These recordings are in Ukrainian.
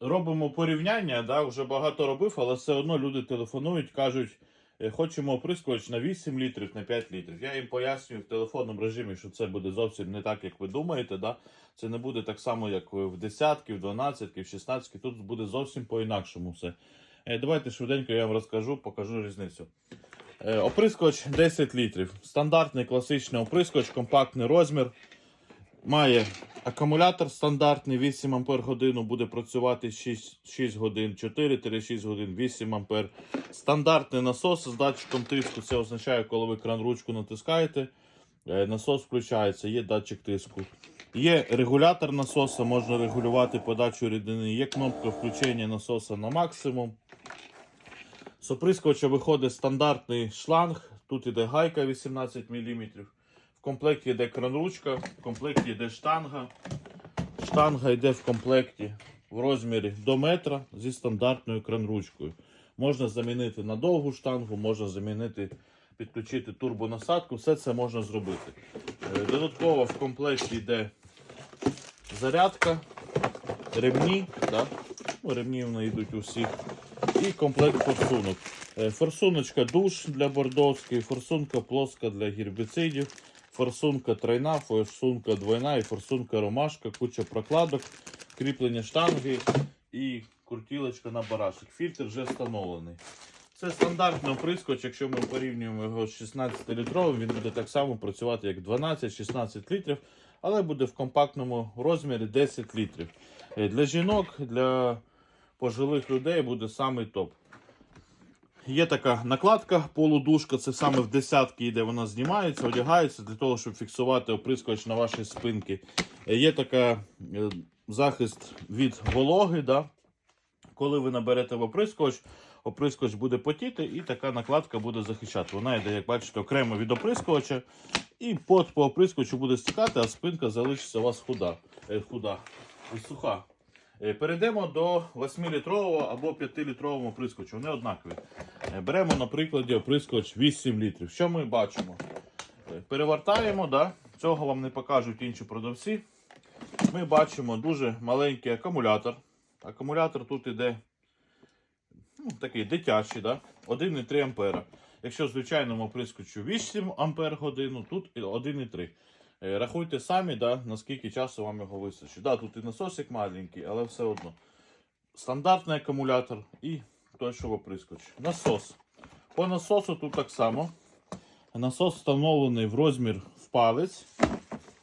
робимо порівняння, да, вже багато робив, але все одно люди телефонують, кажуть, «Е, хочемо оприскувач на 8 літрів, на 5 літрів. Я їм пояснюю в телефонному режимі, що це буде зовсім не так, як ви думаєте. Да? Це не буде так само, як в десятки, в 12, в 16. Тут буде зовсім по-інакшому все. Е, Давайте швиденько я вам розкажу, покажу різницю. Е, Оприскувач 10 літрів. Стандартний класичний оприскувач, компактний розмір. Має акумулятор стандартний 8 Ампер годину, буде працювати 6, 6 годин, 4-6 годин, 8 Ампер. Стандартний насос з датчиком тиску. Це означає, коли ви кран ручку натискаєте, е, насос включається, є датчик тиску. Є регулятор насоса, можна регулювати подачу рідини. Є кнопка включення насоса на максимум. З оприскувача виходить стандартний шланг. Тут іде гайка 18 мм. Комплекті йде кранручка, в комплекті йде штанга. Штанга йде в комплекті в розмірі до метра зі стандартною кранручкою. Можна замінити на довгу штангу, можна замінити, підключити турбонасадку. Все це можна зробити. Е, Додатково в комплекті йде зарядка, ремні. Да? Ну, ремні вони йдуть у всіх. І комплект форсунок. Е, Форсуночка душ для бордовської, форсунка плоска для гербіцидів, форсунка тройна, форсунка двойна і форсунка ромашка, куча прокладок, кріплення штанги і крутілочка на барашек. Фільтр вже встановлений. Це стандартний оприскувач, якщо ми порівнюємо його з 16-літровим, він буде так само працювати як 12-16 літрів, але буде в компактному розмірі 10 літрів. Е, Для жінок, для пожилих людей буде самий топ. Є така накладка, полудушка, це саме в десятки йде, вона знімається, одягається для того, щоб фіксувати оприскувач на вашій спинці. Е, Є така е, захист від вологи. Да? Коли ви наберете оприскувач, оприскувач буде потіти і така накладка буде захищати. Вона йде, як бачите, окремо від оприскувача. І пот по оприскувачу буде стікати, а спинка залишиться у вас худа. Е, худа суха. Перейдемо до 8-літрового або 5-літрового оприскувача. Вони однакові. Беремо на прикладі оприскувач 8 літрів. Що ми бачимо? Перевертаємо, да? цього вам не покажуть інші продавці. Ми бачимо дуже маленький акумулятор. Акумулятор тут іде ну, такий дитячий, да? 1,3 ампера. Якщо звичайному оприскувачу 8 ампер годину, тут 1,3. Е, Рахуйте самі, да, наскільки часу вам його вистачить. Да, тут і насосик маленький, але все одно. Стандартний акумулятор і той, що в оприскувачі. Насос. По насосу тут так само. Насос встановлений в розмір в палець.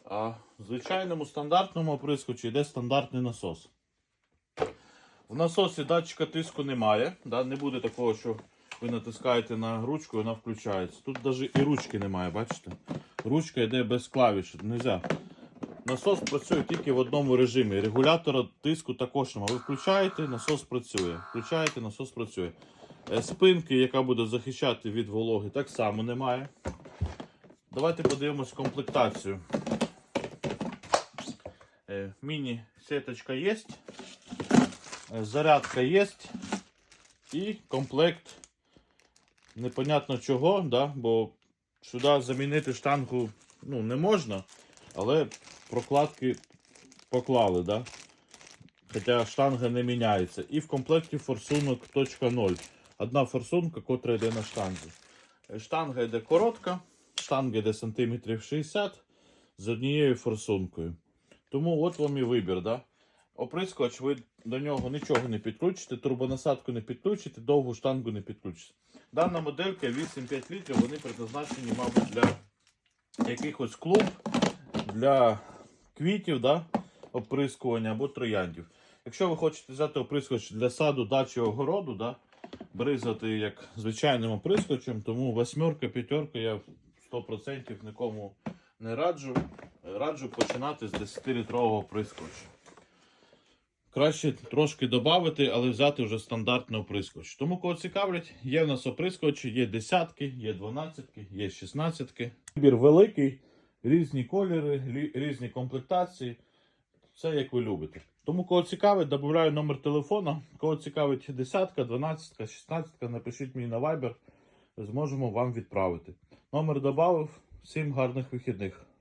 А в звичайному стандартному оприскувачі йде стандартний насос. В насосі датчика тиску немає. Да? Не буде такого, що ви натискаєте на ручку і вона включається. Тут навіть і ручки немає, бачите? Ручка йде без клавіш. Нельзя. Насос працює тільки в одному режимі. Регулятора тиску також немає. Ви включаєте, насос працює. Включаєте, насос працює. Е, Спинки, яка буде захищати від вологи, так само немає. Давайте подивимось комплектацію. Е, Міні-сеточка є. Е, Зарядка є. І комплект непонятно чого, да? бо сюди замінити штангу ну, не можна, але прокладки поклали. Да? Хоча штанга не міняється. І в комплекті форсунок точка 0. Одна форсунка, котра йде на штанзі. Е, Штанга йде коротка, штанга йде сантиметрів 60 з однією форсункою. Тому от вам і вибір. Да? Оприскувач, ви до нього нічого не підключите, турбонасадку не підключите, довгу штангу не підключите. Дана моделька 8-5 літрів, вони предназначені, мабуть, для якихось клуб, для квітів, да? оприскування або трояндів. Якщо ви хочете взяти оприскувач для саду, дачі, огороду, да? бризати як звичайним оприскувачем, тому восьмерка, п'ятерка я 100% нікому не раджу. Раджу починати з 10-літрового оприскувача. Краще трошки додати, але взяти вже стандартний оприскувач. Тому кого цікавлять, є в нас оприскувачі, є десятки, є дванадцятки, є шістнадцятки. Вибір великий, різні кольори, різні комплектації. Все як ви любите. Тому кого цікавить, додаю номер телефона. Кого цікавить десятка, дванадцятка, шістнадцятка, напишіть мені на Viber, зможемо вам відправити. Номер додав. Всім гарних вихідних.